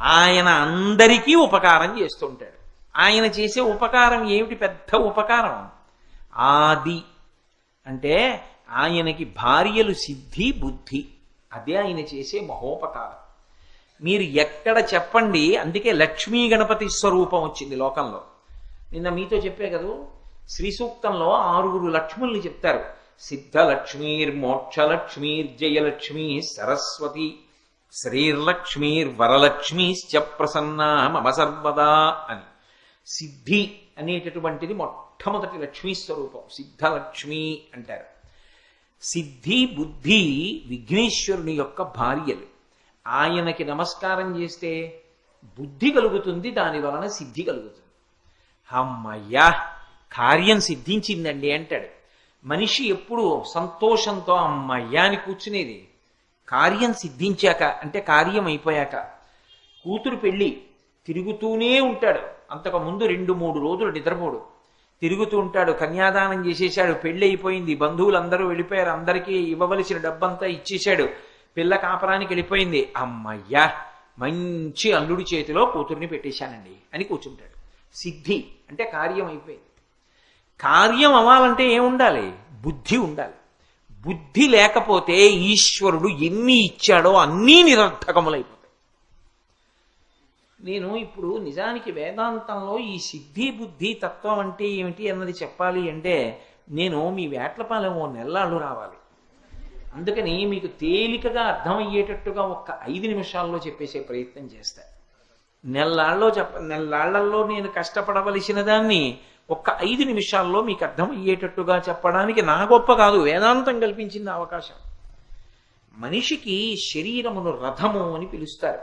ఆయన అందరికీ ఉపకారం చేస్తుంటాడు. ఆయన చేసే ఉపకారం ఏమిటి? పెద్ద ఉపకారం. ఆది అంటే ఆయనకి భార్యలు సిద్ధి బుద్ధి. అదే ఆయన చేసే మహోపకారం. మీరు ఎక్కడ చెప్పండి అందుకే లక్ష్మీ గణపతి స్వరూపం వచ్చింది లోకంలో. నిన్న మీతో చెప్పే కదా? శ్రీ సూక్తంలో ఆరుగురు లక్ష్ముల్ని చెప్తారు. సిద్ధలక్ష్మీర్ మోక్షలక్ష్మీర్ జయలక్ష్మి సరస్వతి. శ్రీర్లక్ష్మీర్ వరలక్ష్మీశ్చ ప్రసన్నా మమ సర్వదా అని. సిద్ధి అనేటటువంటిది మొట్టమొదటి లక్ష్మీ స్వరూపం. సిద్ధలక్ష్మి అంటారు. సిద్ధి బుద్ధి విఘ్నేశ్వరుని యొక్క భార్యలు. ఆయనకి నమస్కారం చేస్తే బుద్ధి కలుగుతుంది దాని వలన సిద్ధి కలుగుతుంది. అమ్మయ్యా కార్యం సిద్ధించిందండి అంటాడు. మనిషి ఎప్పుడు సంతోషంతో అమ్మయ్యా అని కూర్చునేది. కార్యం సిద్ధించాక అంటే కార్యం అయిపోయాక కూతురు పెళ్ళి తిరుగుతూనే ఉంటాడు. అంతకు ముందు రెండు మూడు రోజులు నిద్రపోడు. తిరుగుతూ ఉంటాడు కన్యాదానం చేసేశాడు పెళ్ళి అయిపోయింది బంధువులందరూ వెళ్ళిపోయారు అందరికీ ఇవ్వవలసిన డబ్బంతా ఇచ్చేశాడు పిల్ల కాపరానికి వెళ్ళిపోయింది. అమ్మయ్యా మంచి అల్లుడి చేతిలో కూతుర్ని పెట్టేశానండి అని కూర్చుంటాడు. సిద్ధి అంటే కార్యం అయిపోయింది. కార్యం అవ్వాలంటే ఏముండాలి? బుద్ధి ఉండాలి. బుద్ధి లేకపోతే ఈశ్వరుడు ఎన్ని ఇచ్చాడో అన్నీ నిరర్థకములైపోతాయి. నేను ఇప్పుడు నిజానికి వేదాంతంలో ఈ సిద్ధి బుద్ధి తత్వం అంటే ఏమిటి అన్నది చెప్పాలి అంటే నేను మీ వేట్లపాలెం ఓ నెల్లాళ్ళు రావాలి. అందుకని మీకు తేలికగా అర్థమయ్యేటట్టుగా ఒక్క ఐదు నిమిషాల్లో చెప్పేసే ప్రయత్నం చేస్తా. నెల్లాళ్ళలో చెప్ప నెల్లాళ్ళలో నేను కష్టపడవలసిన దాన్ని ఒక్క ఐదు నిమిషాల్లో మీకు అర్థమయ్యేటట్టుగా చెప్పడానికి నా గొప్ప కాదు వేదాంతం కల్పించింది అవకాశం. మనిషికి శరీరమును రథము అని పిలుస్తారు.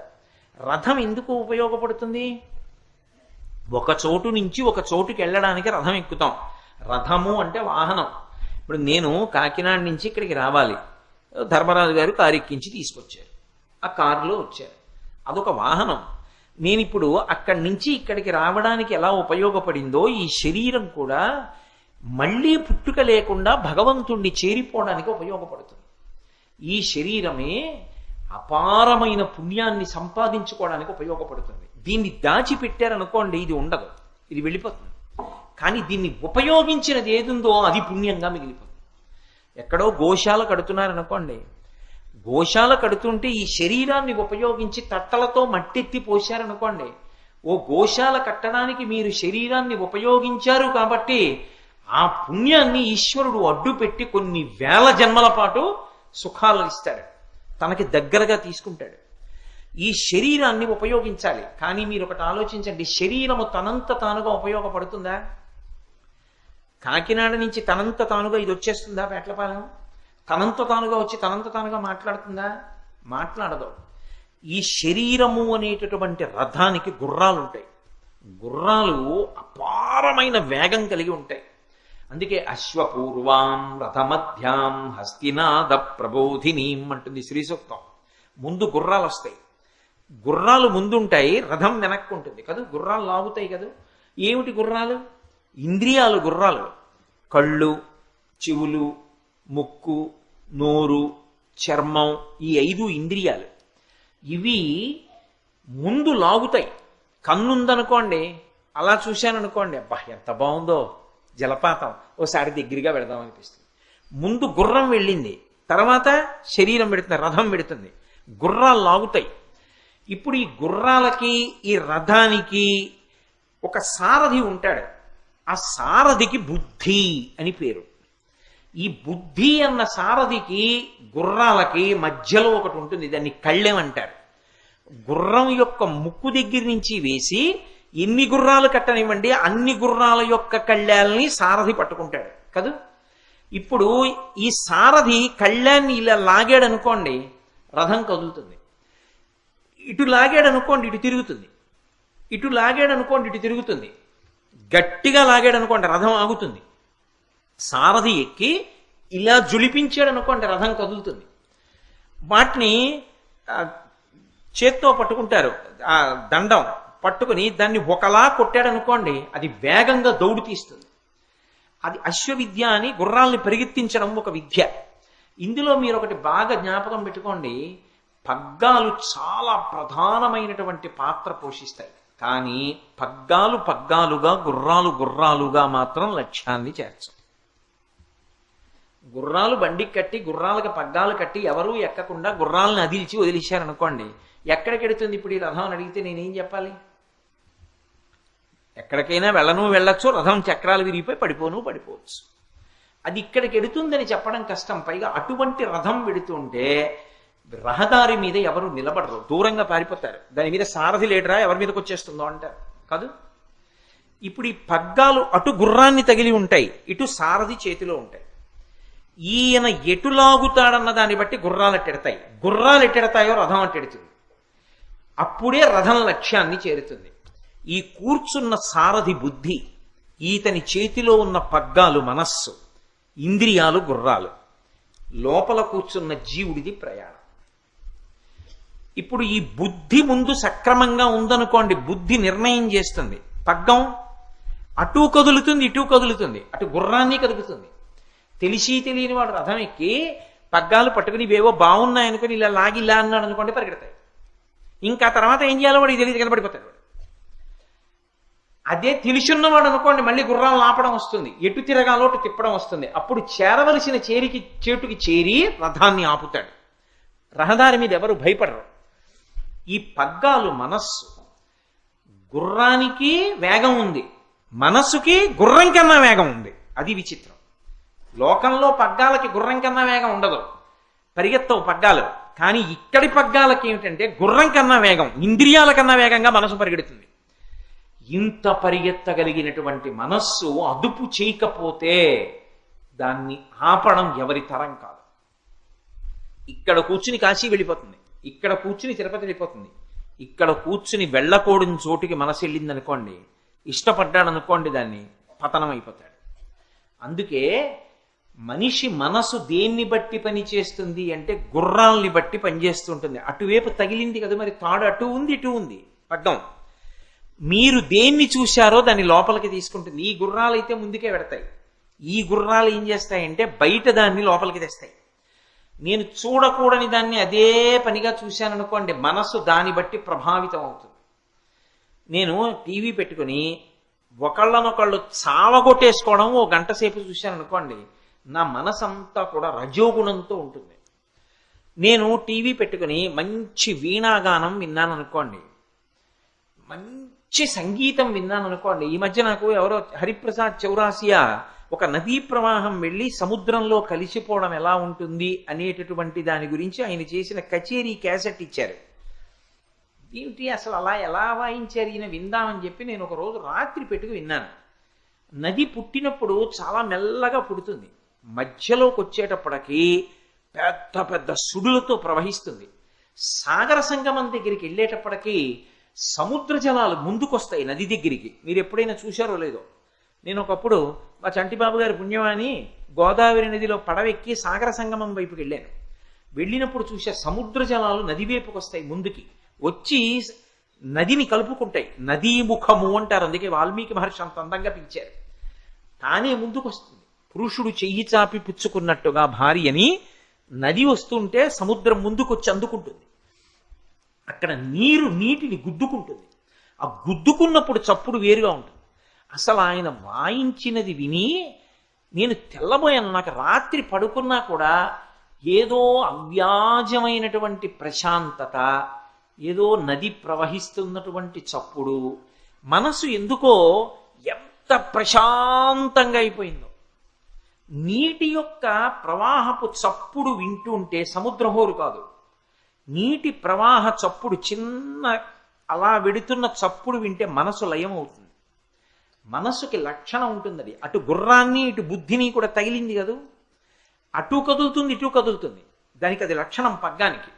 రథం ఎందుకు ఉపయోగపడుతుంది? ఒక చోటు నుంచి ఒక చోటుకి వెళ్ళడానికి రథం ఎక్కుతాం. రథము అంటే వాహనం. ఇప్పుడు నేను కాకినాడ నుంచి ఇక్కడికి రావాలి. ధర్మరాజు గారు కారు ఎక్కించి తీసుకొచ్చారు. ఆ కారులో వచ్చారు. అదొక వాహనం. నేను ఇప్పుడు అక్కడి నుంచి ఇక్కడికి రావడానికి ఎలా ఉపయోగపడిందో ఈ శరీరం కూడా మళ్ళీ పుట్టుక లేకుండా భగవంతుణ్ణి చేరిపోవడానికి ఉపయోగపడుతుంది. ఈ శరీరమే అపారమైన పుణ్యాన్ని సంపాదించుకోవడానికి ఉపయోగపడుతుంది. దీన్ని దాచిపెట్టారనుకోండి ఇది ఉండదు ఇది వెళ్ళిపోతుంది. కానీ దీన్ని ఉపయోగించినది ఏదుందో అది పుణ్యంగా మిగిలిపోతుంది. ఎక్కడో గోశాల కడుతున్నారనుకోండి గోశాల కడుతుంటే ఈ శరీరాన్ని ఉపయోగించి తట్టలతో మట్టెత్తి పోశారనుకోండి ఓ గోశాల కట్టడానికి మీరు శరీరాన్ని ఉపయోగించారు కాబట్టి ఆ పుణ్యాన్ని ఈశ్వరుడు అడ్డు పెట్టి కొన్ని వేల జన్మల పాటు సుఖాలు ఇస్తాడు. తనకి దగ్గరగా తీసుకుంటాడు. ఈ శరీరాన్ని ఉపయోగించాలి. కానీ మీరు ఒకటి ఆలోచించండి శరీరము తనంత తానుగా ఉపయోగపడుతుందా? కాకినాడ నుంచి తనంత తానుగా ఇది వచ్చేస్తుందా పేట్లపాలెం? తనంత తానుగా వచ్చి తనంత తానుగా మాట్లాడుతుందా? మాట్లాడదు. ఈ శరీరము అనేటటువంటి రథానికి గుర్రాలు ఉంటాయి గుర్రాలు అపారమైన వేగం కలిగి ఉంటాయి. అందుకే అశ్వపూర్వాం రథమధ్యాం హస్తినాద ప్రబోధినీం అంటుంది శ్రీసూక్తం. ముందు గుర్రాలు వస్తాయి గుర్రాలు ముందుంటాయి రథం వెనక్కు ఉంటుంది కదా. గుర్రాలు లాగుతాయి కదా. ఏమిటి గుర్రాలు? ఇంద్రియాలు గుర్రాలు. కళ్ళు చెవులు ముక్కు నోరు చర్మం ఈ ఐదు ఇంద్రియాలు. ఇవి ముందు లాగుతాయి. కన్నుందనుకోండి అలా చూశాననుకోండి అబ్బా ఎంత బాగుందో జలపాతం. ఓసారి దగ్గరగా వెళదాం అనిపిస్తుంది. ముందు గుర్రం వెళ్ళింది. తర్వాత శరీరం పెడుతుంది రథం పెడుతుంది. గుర్రాలు లాగుతాయి. ఇప్పుడు ఈ గుర్రాలకి ఈ రథానికి ఒక సారథి ఉంటాడు. ఆ సారథికి బుద్ధి అని పేరు. ఈ బుద్ధి అన్న సారథికి గుర్రాలకి మధ్యలో ఒకటి ఉంటుంది దాన్ని కళ్ళెం అంటారు. గుర్రం యొక్క ముక్కు దగ్గర నుంచి వేసి ఎన్ని గుర్రాలు కట్టనివ్వండి అన్ని గుర్రాల యొక్క కళ్ళాలని సారథి పట్టుకుంటాడు కదూ? ఇప్పుడు ఈ సారథి కళ్ళ్యాన్ని ఇలా లాగాడు అనుకోండి రథం కదులుతుంది. ఇటు లాగాడు అనుకోండి ఇటు తిరుగుతుంది. ఇటు లాగాడు అనుకోండి ఇటు తిరుగుతుంది. గట్టిగా లాగాడు అనుకోండి రథం ఆగుతుంది. సారథి ఎక్కి ఇలా జులిపించాడు అనుకోండి రథం కదులుతుంది. వాటిని చేత్తో పట్టుకుంటారు. ఆ దండం పట్టుకుని దాన్ని ఒకలా కొట్టాడు అనుకోండి అది వేగంగా దౌడు తీస్తుంది. అది అశ్వవిద్య అని గుర్రాల్ని పరిగెత్తించడం ఒక విద్య. ఇందులో మీరు ఒకటి బాగా జ్ఞాపకం పెట్టుకోండి పగ్గాలు చాలా ప్రధానమైనటువంటి పాత్ర పోషిస్తాయి. కానీ పగ్గాలు పగ్గాలుగా గుర్రాలు గుర్రాలుగా మాత్రం లక్ష్యాన్ని చేర్చం గుర్రాలు బండికి కట్టి గుర్రాలకు పగ్గాలు కట్టి ఎవరూ ఎక్కకుండా గుర్రాలను అదిల్చి వదిలేశారనుకోండి ఎక్కడికెడుతుంది ఇప్పుడు ఈ రథం అని అడిగితే నేనేం చెప్పాలి? ఎక్కడికైనా వెళ్ళను వెళ్ళొచ్చు రథం చక్రాలు విరిగిపోయి పడిపోను పడిపోవచ్చు. అది ఇక్కడికి ఎడుతుందని చెప్పడం కష్టం. పైగా అటువంటి రథం వెడుతుంటే రహదారి మీద ఎవరు నిలబడరు దూరంగా పారిపోతారు. దాని మీద సారథి లేడరా ఎవరి మీదకి వచ్చేస్తుందో అంటారు. కాదు? ఇప్పుడు ఈ పగ్గాలు అటు గుర్రాన్ని తగిలి ఉంటాయి ఇటు సారథి చేతిలో ఉంటాయి. ఈయన ఎటు లాగుతాడన్న దాన్ని బట్టి గుర్రాలు ఎట్టెడతాయి. గుర్రాలు ఎట్టెడతాయో రథం అట్టెడుతుంది అప్పుడే రథం లక్ష్యాన్ని చేరుతుంది. ఈ కూర్చున్న సారథి బుద్ధి ఈతని చేతిలో ఉన్న పగ్గాలు మనస్సు ఇంద్రియాలు గుర్రాలు. లోపల కూర్చున్న జీవుడిది ప్రయాణం. ఇప్పుడు ఈ బుద్ధి ముందు సక్రమంగా ఉందనుకోండి బుద్ధి నిర్ణయం చేస్తుంది. పగ్గం అటు కదులుతుంది ఇటు కదులుతుంది. అటు గుర్రాన్ని కదులుతుంది. తెలిసి తెలియని వాడు రథం ఎక్కి పగ్గాలు పట్టుకుని ఇవేవో బాగున్నాయి అనుకుని ఇలా లాగి ఇలా అన్నాడు అనుకోండి పరిగెడతాయి. ఇంకా తర్వాత ఏం చేయాలో వాడికి తెలియదు కింద పడిపోతాడు అదే తెలిసున్నవాడు అనుకోండి మళ్ళీ గుర్రాలు లాపడం వస్తుంది ఎటు తిరగాలో అటు తిప్పడం వస్తుంది. అప్పుడు చేరవలసిన చేరికి చేటుకి చేరి రథాన్ని ఆపుతాడు. రహదారి మీద ఎవరు భయపడరు. ఈ పగ్గాలు మనస్సు. గుర్రానికి వేగం ఉంది మనస్సుకి గుర్రం కన్నా వేగం ఉంది. అది విచిత్రం. లోకంలో పగ్గాలకి గుర్రం కన్నా వేగం ఉండదు. పరిగెత్తవు పగ్గాలు. కానీ ఇక్కడి పగ్గాలకి ఏమిటంటే గుర్రం కన్నా వేగం ఇంద్రియాల కన్నా వేగంగా మనసు పరిగెడుతుంది. ఇంత పరిగెత్తగలిగినటువంటి మనస్సు అదుపు చేయకపోతే దాన్ని ఆపడం ఎవరి తరం కాదు. ఇక్కడ కూర్చుని కాశీ వెళ్ళిపోతుంది. ఇక్కడ కూర్చుని తిరుపతి వెళ్ళిపోతుంది. ఇక్కడ కూర్చుని వెళ్ళకూడని చోటుకి మనసు వెళ్ళింది అనుకోండి ఇష్టపడ్డాడు అనుకోండి దాన్ని పతనం అయిపోతాడు. అందుకే మనిషి మనసు దేన్ని బట్టి పని చేస్తుంది అంటే గుర్రాల్ని బట్టి పనిచేస్తుంటుంది అటువైపు తగిలింది కదా మరి తాడు అటు ఉంది ఇటు ఉంది. పడ్డం. మీరు దేన్ని చూశారో దాన్ని లోపలికి తీసుకుంటుంది. ఈ గుర్రాలు అయితే ముందుకే పెడతాయి. ఈ గుర్రాలు ఏం చేస్తాయంటే బయట దాన్ని లోపలికి తెస్తాయి. నేను చూడకూడని దాన్ని అదే పనిగా చూశాను అనుకోండి మనస్సు దాన్ని బట్టి ప్రభావితం అవుతుంది. నేను టీవీ పెట్టుకుని ఒకళ్ళనొకళ్ళు చావగొట్టేసుకోవడం ఓ గంట సేపు చూశాను అనుకోండి నా మనసంతా కూడా రజోగుణంతో ఉంటుంది. నేను టీవీ పెట్టుకుని మంచి వీణాగానం విన్నాను అనుకోండి మంచి సంగీతం విన్నాను అనుకోండి ఈ మధ్య నాకు ఎవరో హరిప్రసాద్ చౌరాసియా ఒక నదీ ప్రవాహం వెళ్ళి సముద్రంలో కలిసిపోవడం ఎలా ఉంటుంది అనేటటువంటి దాని గురించి ఆయన చేసిన కచేరీ క్యాసెట్ ఇచ్చారు. దీంటి అసలు అలా ఎలా వాయించారు ఈయన విందామని చెప్పి నేను ఒక రోజు రాత్రి పెట్టుకు విన్నాను. నది పుట్టినప్పుడు చాలా మెల్లగా పుడుతుంది. మధ్యలోకి వచ్చేటప్పటికి పెద్ద పెద్ద సుడులతో ప్రవహిస్తుంది. సాగర సంగమం దగ్గరికి వెళ్ళేటప్పటికీ సముద్ర జలాలు ముందుకొస్తాయి నది దగ్గరికి. మీరు ఎప్పుడైనా చూశారో లేదో. నేను ఒకప్పుడు మా చంటిబాబు గారి పుణ్యమాని గోదావరి నదిలో పడవెక్కి సాగర సంగమం వైపుకి వెళ్ళాను. వెళ్ళినప్పుడు చూసే సముద్ర జలాలు నది వైపుకి వస్తాయి ముందుకి. వచ్చి నదిని కలుపుకుంటాయి. నదీ ముఖము అంటారు. అందుకే వాల్మీకి మహర్షి అంత అందంగా పిలిచారు. తానే ముందుకు వస్తుంది పురుషుడు చెయ్యి చాపి పుచ్చుకున్నట్టుగా భార్యని నది వస్తుంటే సముద్రం ముందుకొచ్చి అందుకుంటుంది. అక్కడ నీరు నీటిని గుద్దుకుంటుంది. ఆ గుద్దుకున్నప్పుడు చప్పుడు వేరుగా ఉంటుంది. అసలు ఆయన వాయించినది విని నేను తెల్లబోయాను. నాకు రాత్రి పడుకున్నా కూడా ఏదో అవ్యాజమైనటువంటి ప్రశాంతత ఏదో నది ప్రవహిస్తున్నటువంటి చప్పుడు మనసు ఎందుకో ఎంత ప్రశాంతంగా అయిపోయిందో. నీటి యొక్క ప్రవాహపు చప్పుడు వింటుంటే సముద్రహోరు కాదు. నీటి ప్రవాహ చప్పుడు చిన్న అలా వెడుతున్న చప్పుడు వింటే మనసు లయం అవుతుంది మనసుకి లక్షణం ఉంటుంది అది అటు గుర్రాన్ని ఇటు బుద్ధిని కూడా తగిలింది కదూ? అటు కదులుతుంది ఇటు కదులుతుంది. దానికి అది లక్షణం పగ్గానికి.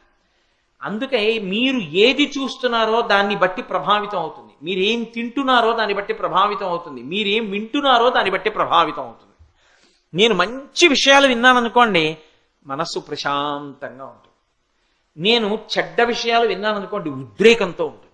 అందుకే మీరు ఏది చూస్తున్నారో దాన్ని బట్టి ప్రభావితం అవుతుంది. మీరేం తింటున్నారో దాన్ని బట్టి ప్రభావితం అవుతుంది. మీరేం వింటున్నారో దాన్ని బట్టి ప్రభావితం అవుతుంది. నేను మంచి విషయాలు విన్నాను అనుకోండి మనస్సు ప్రశాంతంగా ఉంటుంది. నేను చెడ్డ విషయాలు విన్నాను అనుకోండి ఉద్రేకంతో ఉంటుంది.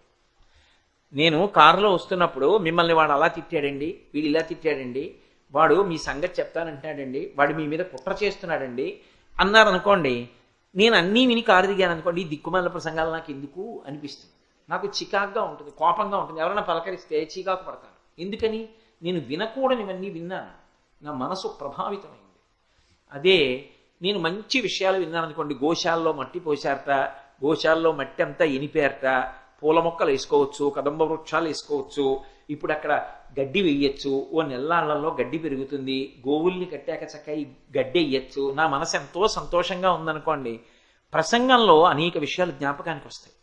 నేను కారులో వస్తున్నప్పుడు మిమ్మల్ని వాడు అలా తిట్టాడండి వీడు ఇలా తిట్టాడండి వాడు మీ సంగతి చెప్తానంటున్నాడండి వాడు మీ మీద కుట్ర చేస్తున్నాడండి అన్నారు అనుకోండి నేను అన్నీ విని కారు దిగాను అనుకోండి ఈ దిక్కుమాల ప్రసంగాలు నాకు ఎందుకు అనిపిస్తుంది? నాకు చికాగ్గా ఉంటుంది కోపంగా ఉంటుంది. ఎవరైనా పలకరిస్తే చికాకు పడతాను ఎందుకని? నేను వినకూడనివన్నీ విన్నాను. నా మనసు ప్రభావితమైంది. అదే నేను మంచి విషయాలు విన్నాను అనుకోండి గోశాల్లో మట్టి పోశారట గోశాల్లో మట్టి అంతా ఎనిపారట పూల మొక్కలు వేసుకోవచ్చు కదంబ వృక్షాలు వేసుకోవచ్చు ఇప్పుడు అక్కడ గడ్డి వేయచ్చు ఓ నెల్లాళ్ళలో గడ్డి పెరుగుతుంది గోవుల్ని కట్టాక చక్క ఈ గడ్డి వేయచ్చు నా మనసు ఎంతో సంతోషంగా ఉందనుకోండి ప్రసంగంలో అనేక విషయాలు జ్ఞాపకానికి వస్తాయి.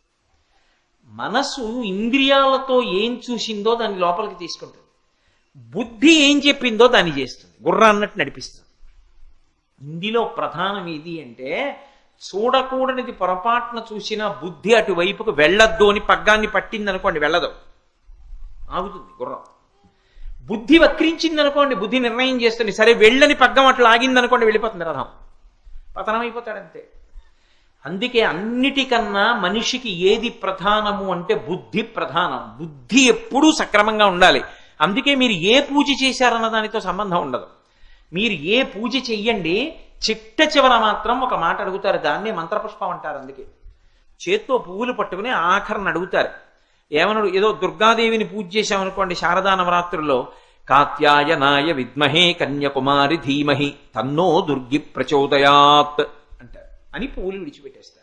మనసు ఇంద్రియాలతో ఏం చూసిందో దాన్ని లోపలికి తీసుకుంటుంది. బుద్ధి ఏం చెప్పిందో దాన్ని చేస్తుంది. గుర్ర అన్నట్టు నడిపిస్తుంది. ఇందులో ప్రధానం ఏది అంటే చూడకూడనిది పొరపాటున చూసినా బుద్ధి అటువైపుకు వెళ్ళొద్దు అని పగ్గాన్ని పట్టింది అనుకోండి వెళ్ళదు. ఆగుతుంది గుర్రం. బుద్ధి వక్రించింది అనుకోండి బుద్ధి నిర్ణయం చేస్తుంది. సరే వెళ్ళని పగ్గం అట్లా ఆగింది అనుకోండి వెళ్ళిపోతుంది రథం. పతనం అయిపోతాడంతే అందుకే అన్నిటికన్నా మనిషికి ఏది ప్రధానము అంటే బుద్ధి ప్రధానం. బుద్ధి ఎప్పుడూ సక్రమంగా ఉండాలి. అందుకే మీరు ఏ పూజ చేశారన్న దానితో సంబంధం ఉండదు. మీరు ఏ పూజ చెయ్యండి చిట్ట చివర మాత్రం ఒక మాట అడుగుతారు. దాన్నే మంత్రపుష్పం అంటారు అందుకే. చేత్తో పువ్వులు పట్టుకుని ఆఖరణ అడుగుతారు. ఏమన్నాడు? ఏదో దుర్గాదేవిని పూజ చేశామనుకోండి శారదా నవరాత్రుల్లో కాత్యాయనాయ విద్మహే కన్యకుమారి ధీమహి తన్నో దుర్గి ప్రచోదయాత్ అంటారు. అని పువ్వులు విడిచిపెట్టేస్తారు.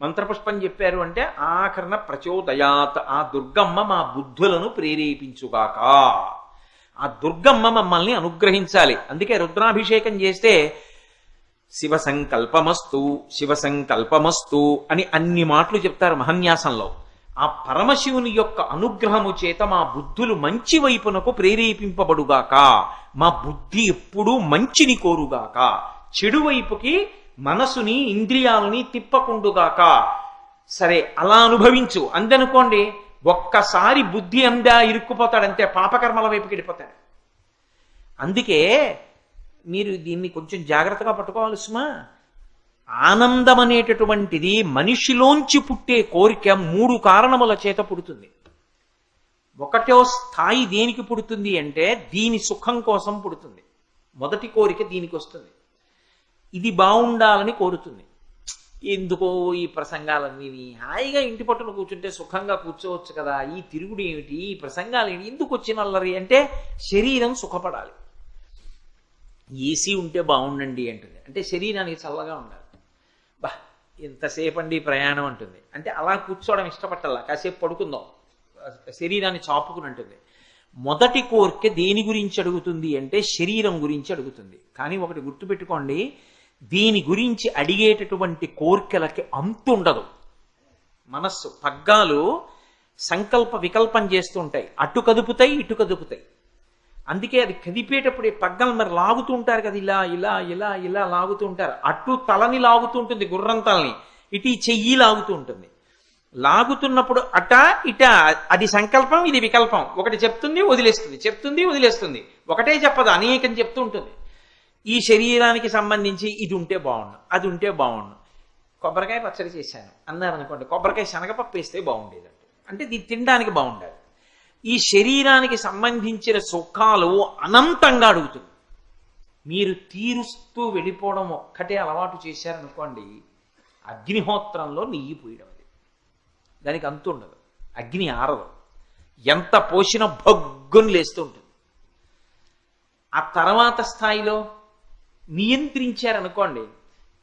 మంత్రపుష్పం చెప్పారు అంటే ఆఖరణ ప్రచోదయాత్. ఆ దుర్గమ్మ మా బుద్ధులను ప్రేరేపించుగాక. ఆ దుర్గమ్మ మమ్మల్ని అనుగ్రహించాలి. అందుకే రుద్రాభిషేకం చేస్తే శివ సంకల్పమస్తు శివ సంకల్పమస్తు అని అన్ని మాటలు చెప్తారు మహన్యాసంలో. ఆ పరమశివుని యొక్క అనుగ్రహము చేత మా బుద్ధులు మంచి వైపునకు ప్రేరేపింపబడుగాక. మా బుద్ధి ఎప్పుడూ మంచిని కోరుగాక. చెడు వైపుకి మనసుని ఇంద్రియాలని తిప్పకుండుగాక. సరే అలా అనుభవించు. అందనుకోండి ఒక్కసారి బుద్ధి అందా ఇరుక్కుపోతాడంతే పాపకర్మల వైపుకి వెళ్ళిపోతాడు. అందుకే మీరు దీన్ని కొంచెం జాగ్రత్తగా పట్టుకోవాలి సుమా. ఆనందం అనేటటువంటిది మనిషిలోంచి పుట్టే కోరిక మూడు కారణముల చేత పుడుతుంది. ఒకటో స్థాయి దేనికి పుడుతుంది అంటే దీని సుఖం కోసం పుడుతుంది. మొదటి కోరిక దీనికి వస్తుంది ఇది బాగుండాలని కోరుతుంది. ఎందుకో ఈ ప్రసంగాలన్నీ హాయిగా ఇంటి పట్టున కూర్చుంటే సుఖంగా కూర్చోవచ్చు కదా. ఈ తిరుగుడు ఏమిటి? ఈ ప్రసంగాలు ఏమిటి? ఎందుకు వచ్చిన అల్లరి అంటే శరీరం సుఖపడాలి. ఏసీ ఉంటే బాగుండండి అంటుంది. అంటే శరీరానికి చల్లగా ఉండాలి. బా ఎంతసేపు అండి ప్రయాణం అంటుంది. అంటే అలా కూర్చోవడం ఇష్టపట్టాల కాసేపు పడుకుందాం. శరీరాన్ని చాపుకుని అంటుంది. మొదటి కోరిక దేని గురించి అడుగుతుంది అంటే శరీరం గురించి అడుగుతుంది. కానీ ఒకటి గుర్తుపెట్టుకోండి. దీని గురించి అడిగేటటువంటి కోరికలకి అంతుండదు. మనస్సు పగ్గాలు సంకల్ప వికల్పం చేస్తూ ఉంటాయి. అటు కదుపుతాయి ఇటు కదుపుతాయి. అందుకే అది కదిపేటప్పుడు ఈ పగ్గలు మరి లాగుతూ ఉంటారు కదా ఇలా ఇలా ఇలా ఇలా లాగుతూ ఉంటారు. అటు తలని లాగుతూ ఉంటుంది గుర్రం తలని. ఇటు చెయ్యి లాగుతూ ఉంటుంది. లాగుతున్నప్పుడు అట ఇట అది సంకల్పం ఇది వికల్పం. ఒకటి చెప్తుంది వదిలేస్తుంది. చెప్తుంది వదిలేస్తుంది. ఒకటే చెప్పదు అనేకం చెప్తూ ఉంటుంది. ఈ శరీరానికి సంబంధించి ఇది ఉంటే బాగుండు అది ఉంటే బాగుండు. కొబ్బరికాయ పచ్చడి చేశాను. అన్నారు అనుకోండి కొబ్బరికాయ శనగపప్పు వేస్తే బాగుండేది అంటే ఇది తినడానికి బాగుండాలి ఈ శరీరానికి సంబంధించిన సుఖాలు అనంతంగా అడుగుతుంది. మీరు తీరుస్తూ వెళ్ళిపోవడం ఒక్కటే అలవాటు చేశారనుకోండి అగ్నిహోత్రంలో నెయ్యి పోయడం అది. దానికి అంతు ఉండదు. అగ్ని ఆరదు. ఎంత పోసినా భగ్గుని లేస్తూ ఉంటుంది ఆ తర్వాత స్థాయిలో నియంత్రించారనుకోండి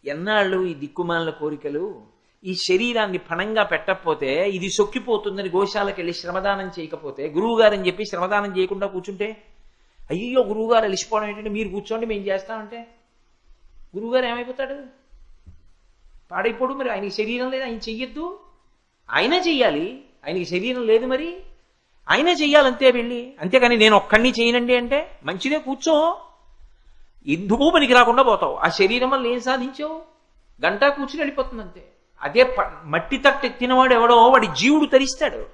ఎన్నాళ్ళు ఈ దిక్కుమాల కోరికలు ఈ శరీరాన్ని పణంగా పెట్టకపోతే ఇది సొక్కిపోతుందని గోశాలకు వెళ్ళి శ్రమదానం చేయకపోతే గురువుగారని చెప్పి శ్రమదానం చేయకుండా కూర్చుంటే అయ్యో గురువుగారు వెళ్ళిపోవడం ఏంటంటే మీరు కూర్చోండి మేము చేస్తామంటే గురువుగారు ఏమైపోతాడు? పాడైపోడు మరి ఆయనకి శరీరం లేదు ఆయన చెయ్యొద్దు. ఆయన చెయ్యాలి ఆయనకి శరీరం లేదు మరి ఆయన చెయ్యాలంతే వెళ్ళి అంతేకాని నేను ఒక్కడిని చేయనండి అంటే మంచిదే కూర్చో. ఎందుకు పనికి రాకుండా పోతావు. ఆ శరీరం వల్ల ఏం సాధించావు? గంట కూర్చుని వెళ్ళిపోతుంది అంతే అదే మట్టి తట్టు ఎత్తినవాడు ఎవడో వాడి జీవుడు తరిస్తాడు.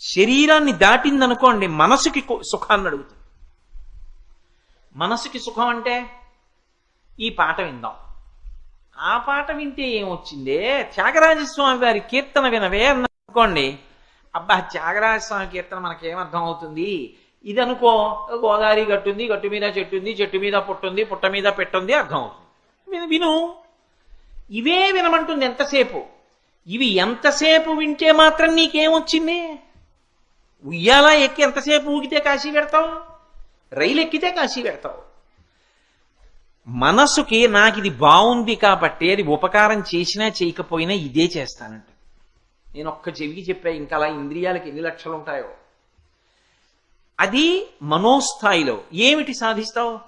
శరీరాన్ని దాటిందనుకోండి మనసుకి సుఖాన్ని అడుగుతుంది. మనసుకి సుఖం అంటే ఈ పాట విందాం. ఆ పాట వింటే ఏమొచ్చిందే? త్యాగరాజస్వామి వారి కీర్తన వినవే అనుకోండి అబ్బా త్యాగరాజస్వామి కీర్తన మనకేమర్థం అవుతుంది ఇది అనుకో గోదావరి గట్టుంది గట్టు మీద చెట్టు ఉంది చెట్టు మీద పుట్టుంది పుట్ట మీద పెట్టుంది అర్థం అవుతుంది. విను ఇవే వినమంటుంది ఎంతసేపు? ఇవి ఎంతసేపు వింటే మాత్రం నీకేమొచ్చింది? ఉయ్యాల ఎక్కి ఎంతసేపు ఊగితే కాశీ పెడతావు? రైలు ఎక్కితే కాశీ పెడతావు? మనసుకి నాకు ఇది బాగుంది కాబట్టి అది ఉపకారం చేసినా చేయకపోయినా ఇదే చేస్తానంట నేను ఒక్క చెవికి చెప్పా ఇంకా అలా ఇంద్రియాలకి ఎన్ని లక్షలు ఉంటాయో అది మనోస్థాయిలో ఏమిటి సాధిస్తావు?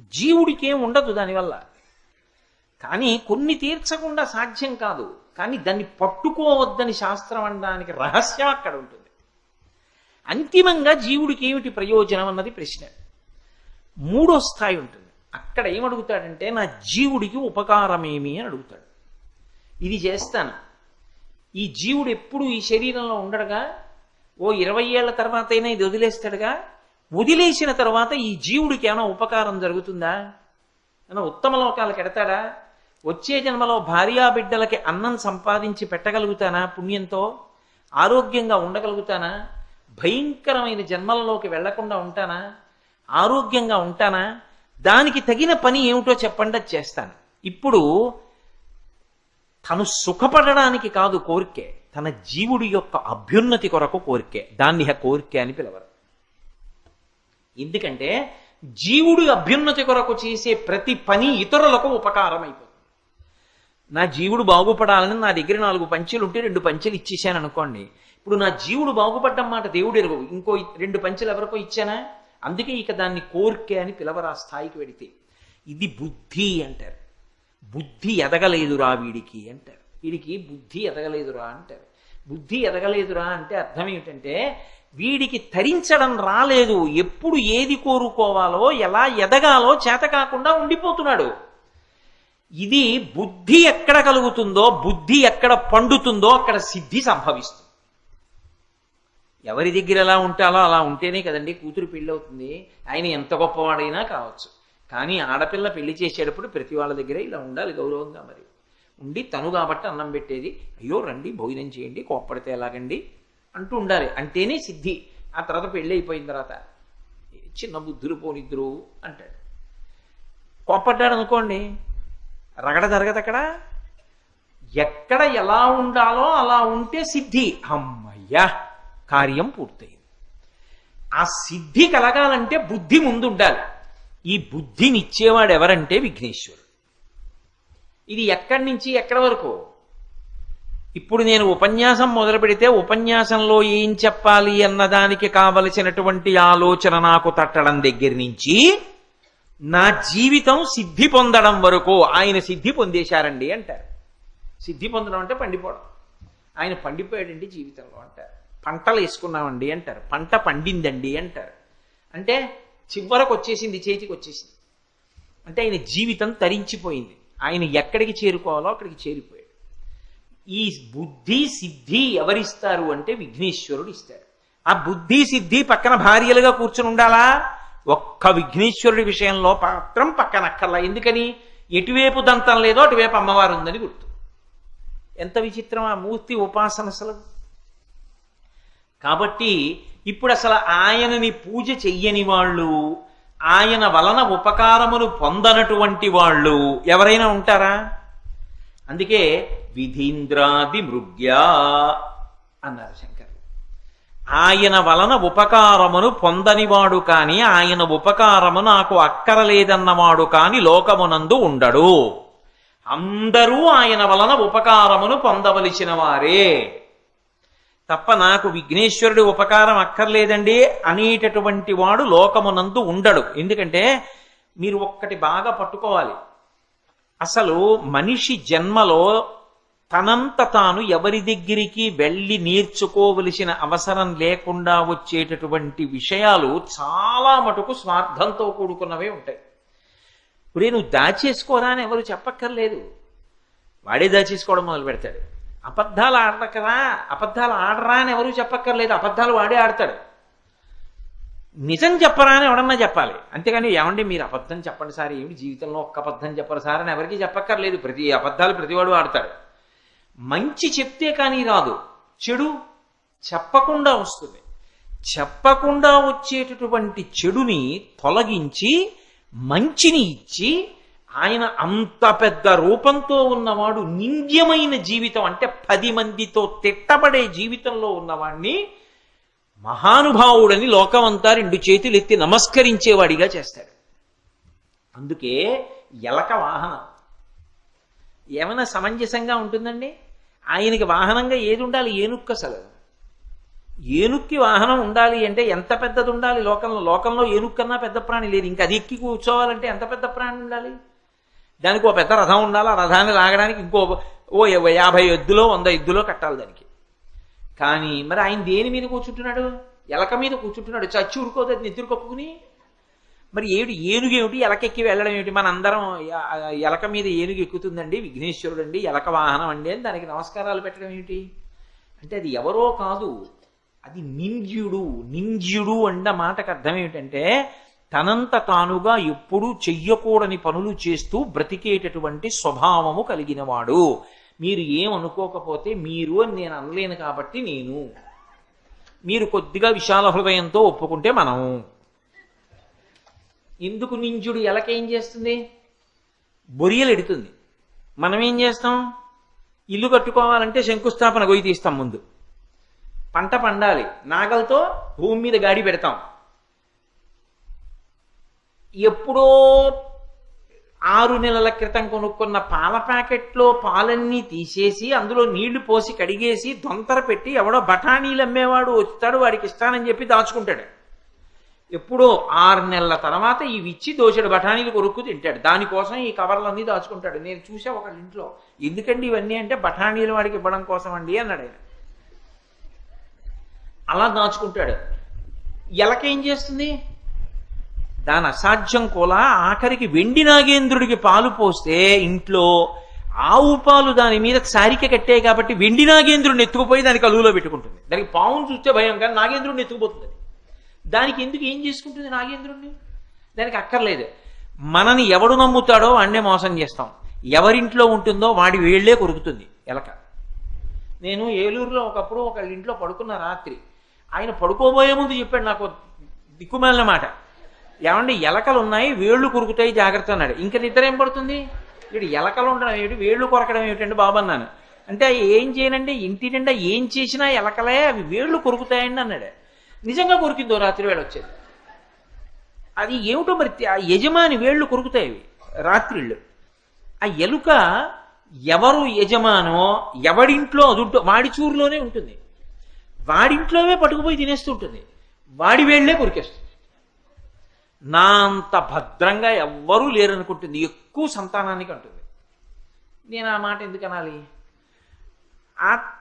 జీవుడికేం ఉండదు దానివల్ల. కానీ కొన్ని తీర్చకుండా సాధ్యం కాదు. కానీ దాన్ని పట్టుకోవద్దని శాస్త్రం అనడానికి రహస్యం అక్కడ ఉంటుంది. అంతిమంగా జీవుడికి ఏమిటి ప్రయోజనం అన్నది ప్రశ్న. మూడో స్థాయి ఉంటుంది. అక్కడ ఏమడుగుతాడంటే నా జీవుడికి ఉపకారమేమి అని అడుగుతాడు. ఇది చేస్తాను. ఈ జీవుడు ఎప్పుడు ఈ శరీరంలో ఉండడుగా? ఓ ఇరవై ఏళ్ళ తర్వాత అయినా ఇది వదిలేస్తాడుగా? వదిలేసిన తర్వాత ఈ జీవుడికి ఏమైనా ఉపకారం జరుగుతుందా? ఏమైనా ఉత్తమ లోకాలకు ఎడతాడా వచ్చే జన్మలో భార్యా బిడ్డలకి అన్నం సంపాదించి పెట్టగలుగుతానా పుణ్యంతో? ఆరోగ్యంగా ఉండగలుగుతానా? భయంకరమైన జన్మలలోకి వెళ్ళకుండా ఉంటానా? ఆరోగ్యంగా ఉంటానా? దానికి తగిన పని ఏమిటో చెప్పండి చేస్తాను. ఇప్పుడు తను సుఖపడడానికి కాదు కోరికే. తన జీవుడి యొక్క అభ్యున్నతి కొరకు కోరికే దాన్ని కోరికే అని పిలవరు. ఎందుకంటే జీవుడి అభ్యున్నతి కొరకు చేసే ప్రతి పని ఇతరులకు ఉపకారం అయిపోతుంది నా జీవుడు బాగుపడాలని నా దగ్గర నాలుగు పంచెలు ఉంటే రెండు పంచెలు ఇచ్చేసాను అనుకోండి. ఇప్పుడు నా జీవుడు బాగుపడ్డం మాట దేవుడు ఎరుగు ఇంకో రెండు పంచెలు ఎవరికో ఇచ్చానా? అందుకే ఇక దాన్ని కోరికే అని పిలవరా స్థాయికి వెడితే. ఇది బుద్ధి అంటారు. బుద్ధి ఎదగలేదురా వీడికి అంటారు. వీడికి బుద్ధి ఎదగలేదురా అంటారు. బుద్ధి ఎదగలేదురా అంటే అర్థం ఏమిటంటే వీడికి తరించడం రాలేదు. ఎప్పుడు ఏది కోరుకోవాలో ఎలా ఎదగాలో చేత కాకుండా ఉండిపోతున్నాడు. ఇది బుద్ధి ఎక్కడ కలుగుతుందో బుద్ధి ఎక్కడ పండుతుందో అక్కడ సిద్ధి సంభవిస్తుంది. ఎవరి దగ్గర ఎలా ఉంటాలో అలా ఉంటేనే కదండి కూతురు పెళ్ళి అవుతుంది ఆయన ఎంత గొప్పవాడైనా కావచ్చు. కానీ ఆడపిల్ల పెళ్ళి చేసేటప్పుడు ప్రతి వాళ్ళ దగ్గర ఇలా ఉండాలి గౌరవంగా మరి. ఉండి తను కాబట్టి అన్నం పెట్టేది. అయ్యో రండి భోజనం చేయండి కోప్పడితే ఎలాగండి? అంటూ ఉండాలి. అంటేనే సిద్ధి. ఆ తర్వాత పెళ్ళి అయిపోయిన తర్వాత చిన్న బుద్ధులు పోనిద్దురు అంటాడు. కోప్పడ్డాడు అనుకోండి. రగడ జరగదు అక్కడ. ఎక్కడ ఎలా ఉండాలో అలా ఉంటే సిద్ధి. అమ్మయ్యా కార్యం పూర్తయింది. ఆ సిద్ధి కలగాలంటే బుద్ధి ముందు ఉండాలి ఈ బుద్ధిని ఇచ్చేవాడు ఎవరంటే విఘ్నేశ్వరుడు. ఇది ఎక్కడి నుంచి ఎక్కడి వరకు? ఇప్పుడు నేను ఉపన్యాసం మొదలు పెడితే ఉపన్యాసంలో ఏం చెప్పాలి అన్నదానికి కావలసినటువంటి ఆలోచన నాకు తట్టడం దగ్గర నుంచి నా జీవితం సిద్ధి పొందడం వరకు ఆయన సిద్ధి పొందేశారండి అంటారు. సిద్ధి పొందడం అంటే పండిపోవడం. ఆయన పండిపోయాడండి జీవితంలో అంటారు. పంటలు వేసుకున్నామండి అంటారు. పంట పండిందండి అంటారు. అంటే చివరకు వచ్చేసింది చేతికి వచ్చేసింది. అంటే ఆయన జీవితం తరించిపోయింది. ఆయన ఎక్కడికి చేరుకోవాలో అక్కడికి చేరిపోయాడు. ఈ బుద్ధి సిద్ధి ఎవరిస్తారు అంటే విఘ్నేశ్వరుడు ఇస్తాడు. ఆ బుద్ధి సిద్ధి పక్కన భార్యలుగా కూర్చుని ఉండాలా? ఒక్క విఘ్నేశ్వరుడి విషయంలో మాత్రం పక్కన అక్కర్లా. ఎందుకని? ఎటువైపు దంతం లేదో అటువైపు అమ్మవారు ఉందని గుర్తు. ఎంత విచిత్రం ఆ మూర్తి ఉపాసన అసలు. కాబట్టి ఇప్పుడు అసలు ఆయనని పూజ చెయ్యని వాళ్ళు ఆయన వలన ఉపకారమును పొందనటువంటి వాళ్ళు ఎవరైనా ఉంటారా? అందుకే విధీంద్రాది మృగ్యా అన్నారు శంకర్. ఆయన వలన ఉపకారమును పొందనివాడు కాని ఆయన ఉపకారము నాకు అక్కరలేదన్నవాడు కాని లోకమునందు ఉండడు. అందరూ ఆయన వలన ఉపకారమును పొందవలసిన వారే. తప్ప నాకు విఘ్నేశ్వరుడి ఉపకారం అక్కర్లేదండి. అనేటటువంటి వాడు లోకమునందు ఉండడు. ఎందుకంటే మీరు ఒక్కటి బాగా పట్టుకోవాలి. అసలు మనిషి జన్మలో తనంత తాను ఎవరి దగ్గరికి వెళ్ళి నేర్చుకోవలసిన అవసరం లేకుండా వచ్చేటటువంటి విషయాలు చాలా మటుకు స్వార్థంతో కూడుకున్నవే ఉంటాయి. ఇప్పుడే నువ్వు దాచేసుకోరా అని ఎవరు చెప్పక్కర్లేదు. వాడే దాచేసుకోవడం మొదలు పెడతాడు అబద్ధాలు ఆడకరా అబద్ధాలు ఆడరా అని ఎవరు చెప్పక్కర్లేదు. అబద్ధాలు వాడే ఆడతాడు. నిజం చెప్పరా అని ఎవడన్నా చెప్పాలి. అంతేగాని ఏమండి మీరు అబద్ధం చెప్పండి సార్ ఏమిటి జీవితంలో ఒక్క అబద్ధం చెప్పరు సార్ అని ఎవరికి చెప్పక్కర్లేదు. ప్రతి అబద్ధాలు ప్రతివాడు ఆడతాడు. మంచి చెప్తే కానీ రాదు. చెడు చెప్పకుండా వస్తుంది. చెప్పకుండా వచ్చేటటువంటి చెడుని తొలగించి మంచిని ఇచ్చి ఆయన అంత పెద్ద రూపంతో ఉన్నవాడు నింద్యమైన జీవితం అంటే పది మందితో తిట్టబడే జీవితంలో ఉన్నవాడిని మహానుభావుడని లోకమంతా రెండు చేతులు ఎత్తి నమస్కరించేవాడిగా చేస్తాడు. అందుకే ఎలక వాహనం. ఏమైనా సమంజసంగా ఉంటుందండి? ఆయనకి వాహనంగా ఏది ఉండాలి? ఏనుక్కు అసలు ఏనుక్కి వాహనం ఉండాలి అంటే ఎంత పెద్దది ఉండాలి? లోకంలో లోకంలో ఏనుక్కన్నా పెద్ద ప్రాణి లేదు. ఇంకా అది ఎక్కి కూర్చోవాలంటే ఎంత పెద్ద ప్రాణి ఉండాలి? దానికి ఒక పెద్ద రథం ఉండాలి. ఆ రథాన్ని లాగడానికి ఇంకో ఓ యాభై ఎద్దులో వంద ఎద్దులో కట్టాలి దానికి. కానీ మరి ఆయన దేని మీద కూర్చుంటున్నాడు? ఎలక మీద కూర్చుంటున్నాడు. చచ్చి ఉడుకోదు అది నెత్తురు కప్పుకుని. మరి ఏడు ఏనుగు ఏమిటి? ఎలకెక్కి వెళ్ళడం ఏమిటి? మన అందరం ఎలక మీద ఏనుగు ఎక్కుతుందండి విఘ్నేశ్వరుడు అండి ఎలక వాహనం అండి అని దానికి నమస్కారాలు పెట్టడం ఏమిటి? అంటే అది ఎవరో కాదు అది నింద్యుడు నింద్యుడు అన్న మాటకు అర్థం ఏమిటంటే తనంత తానుగా ఎప్పుడూ చెయ్యకూడని పనులు చేస్తూ బ్రతికేటటువంటి స్వభావము కలిగినవాడు. మీరు ఏమనుకోకపోతే మీరు అని నేను అనలేను కాబట్టి నేను. మీరు కొద్దిగా విశాల హృదయంతో ఒప్పుకుంటే మనం. ఎందుకు నింజుడు ఎలకేం చేస్తుంది? బొరియలు ఎడుతుంది. మనం ఏం చేస్తాం? ఇల్లు కట్టుకోవాలంటే శంకుస్థాపన గొయ్యి తీస్తాం ముందు. పంట పండాలి. నాగలతో భూమి మీద గాడి పెడతాం. ఎప్పుడో ఆరు నెలల క్రితం కొనుక్కున్న పాల ప్యాకెట్లో పాలన్నీ తీసేసి అందులో నీళ్ళు పోసి కడిగేసి దొంతర పెట్టి ఎవడో బఠానీలు అమ్మేవాడు వస్తాడు వాడికి ఇస్తానని చెప్పి దాచుకుంటాడు. ఎప్పుడో ఆరు నెలల తర్వాత ఇవి ఇచ్చి దోశడు బఠానీలు కొరుక్కు తింటాడు. దానికోసం ఈ కవర్లన్నీ దాచుకుంటాడు. నేను చూసా ఒక ఇంట్లో ఎందుకండి ఇవన్నీ అంటే బఠానీలు వాడికి ఇవ్వడం కోసం అండి అన్నాడు ఆయన. అలా దాచుకుంటాడు. ఎలకేం చేస్తుంది? దాని అసాధ్యం కూడా ఆఖరికి వెండి నాగేంద్రుడికి పాలు పోస్తే ఇంట్లో ఆవు పాలు దాని మీద సారిక కట్టే కాబట్టి వెండి నాగేంద్రుడిని ఎత్తుకుపోయి దానికి అలుగులో పెట్టుకుంటుంది. దానికి పావును చూస్తే భయం కానీ నాగేంద్రుడిని ఎత్తుకుపోతుంది దానికి ఎందుకు ఏం చేసుకుంటుంది నాగేంద్రుడిని? దానికి అక్కర్లేదు. మనని ఎవడు నమ్ముతాడో వాడినే మోసం చేస్తాం. ఎవరింట్లో ఉంటుందో వాడి వేళ్ళే కొరుకుతుంది ఎలక. నేను ఏలూరులో ఒకప్పుడు ఒక ఇంట్లో పడుకున్న రాత్రి. ఆయన పడుకోబోయే ముందు చెప్పాడు నాకు దిక్కుమాలిన మాట. ఏమండి ఎలకలు ఉన్నాయి వేళ్ళు కొరుకుతాయి జాగ్రత్త అన్నాడు. ఇంకా నిద్ర ఏం పడుతుంది? వీడు ఎలకలు ఉండడం ఏమిటి? వేళ్ళు కొరకడం ఏమిటండి బాబు అన్నాను. అంటే ఏం చేయనండి? ఇంటి నిండా ఏం చేసినా ఎలకలే అవి వేళ్ళు కొరుకుతాయండి అన్నాడు. నిజంగా కొరికిందో రాత్రి వేళ వచ్చేది. అది ఏమిటో మరి ఆ యజమాని వేళ్ళు కొరుకుతాయి అవి రాత్రిళ్ళు. ఆ ఎలుక ఎవరు యజమానో ఎవడింట్లో అదుంటో వాడి చూరులోనే ఉంటుంది. వాడింట్లోనే పట్టుకుపోయి తినేస్తుంటుంది వాడి వేళ్ళే కొరికేస్తుంది. నా అంత భద్రంగా ఎవ్వరూ లేరనుకుంటుంది ఎక్కువ సంతానానికి అంటుంది. నేను ఆ మాట ఎందుకు అనాలి?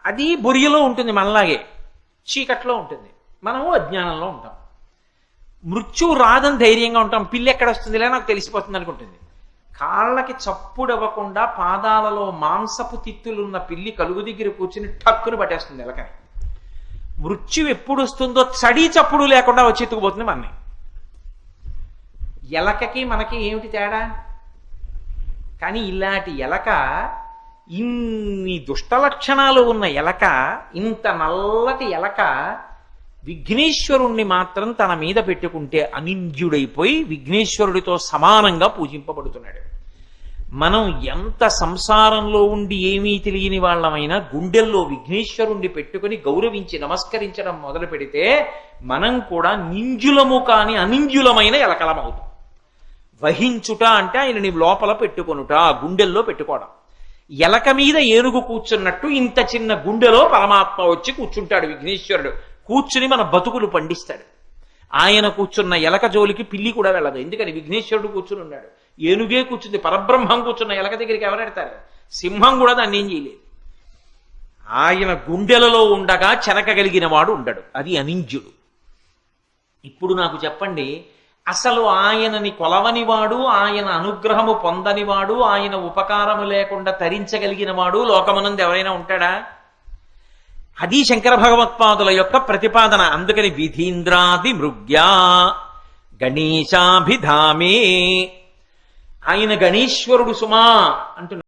అది బొరియలో ఉంటుంది మనలాగే చీకట్లో ఉంటుంది. మనము అజ్ఞానంలో ఉంటాం. మృత్యువు రాదని ధైర్యంగా ఉంటాం. పిల్లి ఎక్కడ వస్తుందిలే నాకు తెలిసిపోతుంది అనుకుంటుంది. కాళ్ళకి చప్పుడవ్వకుండా పాదాలలో మాంసపు తిత్తులున్న పిల్లి కలుగు దగ్గర కూర్చుని టక్కును పట్టేస్తుంది ఎలకని మృత్యు ఎప్పుడు వస్తుందో చడి చప్పుడు లేకుండా వచ్చి ఎత్తుకుపోతుంది మనని. ఎలకకి మనకి ఏమిటి తేడా? కానీ ఇలాంటి ఎలక ఇన్ని దుష్ట లక్షణాలు ఉన్న ఎలక ఇంత నల్లటి ఎలక విఘ్నేశ్వరుణ్ణి మాత్రం తన మీద పెట్టుకుంటే అనింద్యుడైపోయి విఘ్నేశ్వరుడితో సమానంగా పూజింపబడుతున్నాడు. మనం ఎంత సంసారంలో ఉండి ఏమీ తెలియని వాళ్ళమైనా గుండెల్లో విఘ్నేశ్వరుణ్ణి పెట్టుకుని గౌరవించి నమస్కరించడం మొదలు పెడితే మనం కూడా నింజులము కాని అనింజులమైన ఎలకలమవుతాం వహించుట అంటే ఆయనని లోపల పెట్టుకొనుట గుండెల్లో పెట్టుకోవడం. ఎలక మీద ఏనుగు కూర్చున్నట్టు ఇంత చిన్న గుండెలో పరమాత్మ వచ్చి కూర్చుంటాడు విఘ్నేశ్వరుడు. కూర్చుని మన బతుకులు పండిస్తాడు. ఆయన కూర్చున్న ఎలక జోలికి పిల్లి కూడా వెళ్ళదు. ఎందుకని? విఘ్నేశ్వరుడు కూర్చుని ఉన్నాడు. ఏనుగే కూర్చుంది. పరబ్రహ్మం కూర్చున్న ఎలక దగ్గరికి ఎవరెడతారు సింహం కూడా దాన్ని ఏం చేయలేదు. ఆయన గుండెలలో ఉండగా చెనకగలిగిన వాడు ఉండడు. అది అనింజుడు ఇప్పుడు నాకు చెప్పండి అసలు ఆయనని కొలవనివాడు ఆయన అనుగ్రహము పొందనివాడు ఆయన ఉపకారము లేకుండా తరించగలిగిన వాడు లోకమునందు ఎవరైనా ఉంటాడా? అది శంకర భగవత్పాదుల యొక్క ప్రతిపాదన. అందుకని విధీంద్రాది మృగ్యా గణేశాభిధామే. ఆయన గణేశ్వరుడు సుమా అంటున్నాడు